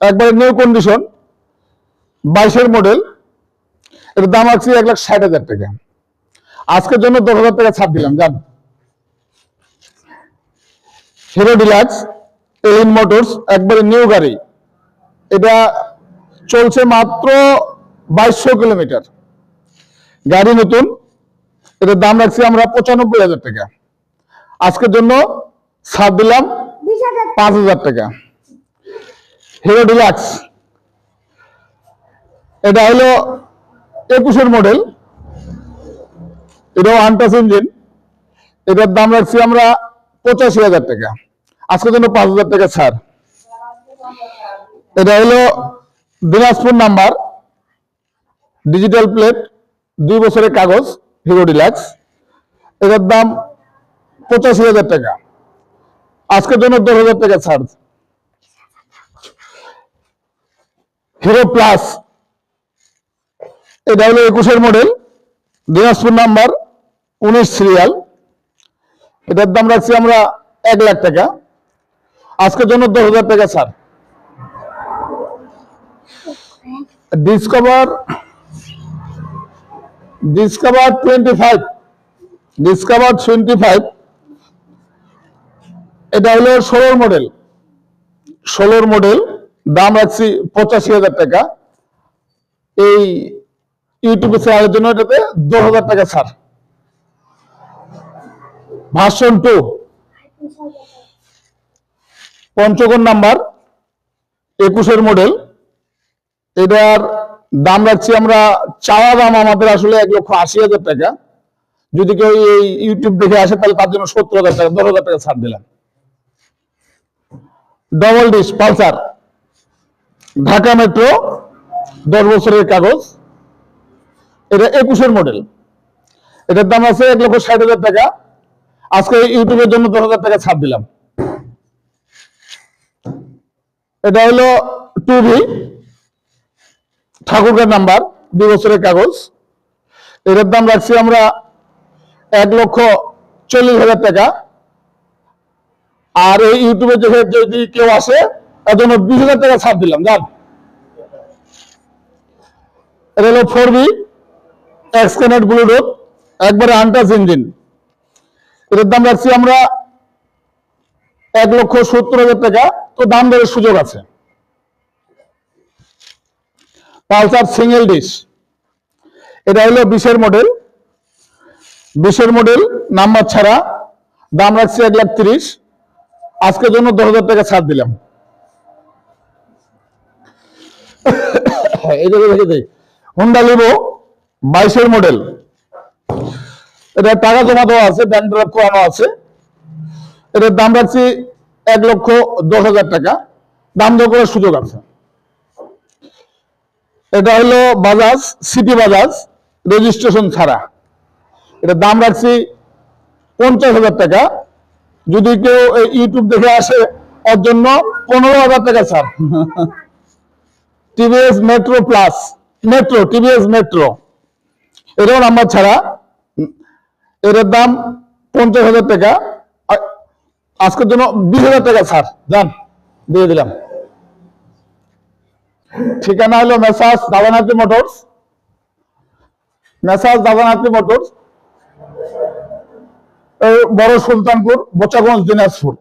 একবারে new condition বাইশের model এর দাম আছে এক লাখ ষাট হাজার টাকা। আজকের জন্য দশ হাজার টাকা ছাড় দিলাম জান। হিরো ডিলাক্স এলিন মোটরস একবারে নিউ গাড়ি। এটা চলছে মাত্র বাইশশো কিলোমিটার। গাড়ি নতুন এটার দাম রাখছি আমরা পঁচানব্বই হাজার টাকা। আজকের জন্য ছাড় দিলাম পাঁচ হাজার টাকা। হিরো ডিলাক্স এটা হলো একুশের মডেল এটাও আনটাস ইঞ্জিন এটার দাম রাখছি আমরা পঁচাশি হাজার টাকা। আজকের জন্য পাঁচ হাজার টাকা ছাড়। এটা হলো দিনাজপুর নাম্বার। ডিজিটাল প্লেট দুই বছরের কাগজ হিরো ডিলাক্স এটার দাম পঁচাশি হাজার টাকা। আজকের জন্য দশ হাজার টাকা ছাড়। হিরো প্লাস এটা হলো একুশের মডেল দিনাজপুর নাম্বার উনিশ সিরিয়াল এটার দাম রাখছি আমরা এক লাখ টাকা। আজকের জন্য দশ হাজার টাকা ছাড় Discover Discover twenty five Discover twenty five এটা হলো ষোলোর মডেল ষোলোর মডেল দাম রাখছি পঁচাশি হাজার টাকা। এই ইউটিউবে চ্যানেলের জন্য এটাতে দশ হাজার টাকা ছাড়। ভার্সন টু পঞ্চগণ নাম্বার, একুশের মডেল এটার দাম রাখছি আমরা, চাওয়া দাম আমাদের আসলে এক লক্ষ আশি হাজার টাকা। যদি কেউ এই ইউটিউব দেখে আসে, তাহলে তার জন্য সত্তর হাজার টাকা, দশ হাজার টাকা ছাড় দিলাম। Double disc Pulsar. Dhaka metro, দশ বছরের কাগজ। এটা একুশের মডেল এটার দাম আছে এক লক্ষ ষাট হাজার টাকা। আজকে ইউটিউবের জন্য দশ হাজার টাকা ছাড় দিলাম। এটা হলো টু ভি ঠাকুরগার নাম্বার, দুই বছরের কাগজ। এটার দাম রাখছি আমরা এক লক্ষ চল্লিশ হাজার টাকা। আর এই ইউটিউবে যদি কেউ আসে তার জন্য বিশ হাজার টাকা ছাড় দিলাম জান এটা হলো ফোর বি এক্সকানেট ব্লুটুথ একবারে আনটাচ ইঞ্জিন এটার দাম রাখছি আমরা এক লক্ষ সত্তর হাজার টাকা। তো দাম দরের সুযোগ আছে। পালসার সিঙ্গেল ডিশ এটা হলো বিশের মডেল বিশের মডেল নাম্বার ছাড়া দাম রাখছি এক লাখ তিরিশ। আজকের জন্য দশ হাজার টাকা ছাড় দিলাম। এটা রেখে দেই। হোন্ডা লিভো বাইশের মডেল এটা টাকা জমা দেওয়া আছে ব্যাংক ড্রাফট করানো আছে। এটার দাম রাখছি এক লক্ষ দশ হাজার টাকা। দাম দর করার সুযোগ আছে। এটা হলো বাজাজ সিটি বাজাজ রেজিস্ট্রেশন ছাড়া। এটার দাম রাখছি পঞ্চাশ হাজার টাকা। যদি কেউ ইউটিউব দেখে আসে, ওর জন্য পনেরো হাজার টাকা ছাড়। TVS Metro plus Metro TVS Metro এটাও নাম্বার ছাড়া। এটার দাম পঞ্চাশ হাজার টাকা। আজকের জন্য বিশ হাজার টাকা ছাড় যান দিয়ে দিলাম। ঠিকানা হলো মেসাজ দাদানাথি মোটরস। মেসাজ দাদানাথি মোটরস। বড় সুলতানপুর, বোচাগঞ্জ, দিনাজপুর।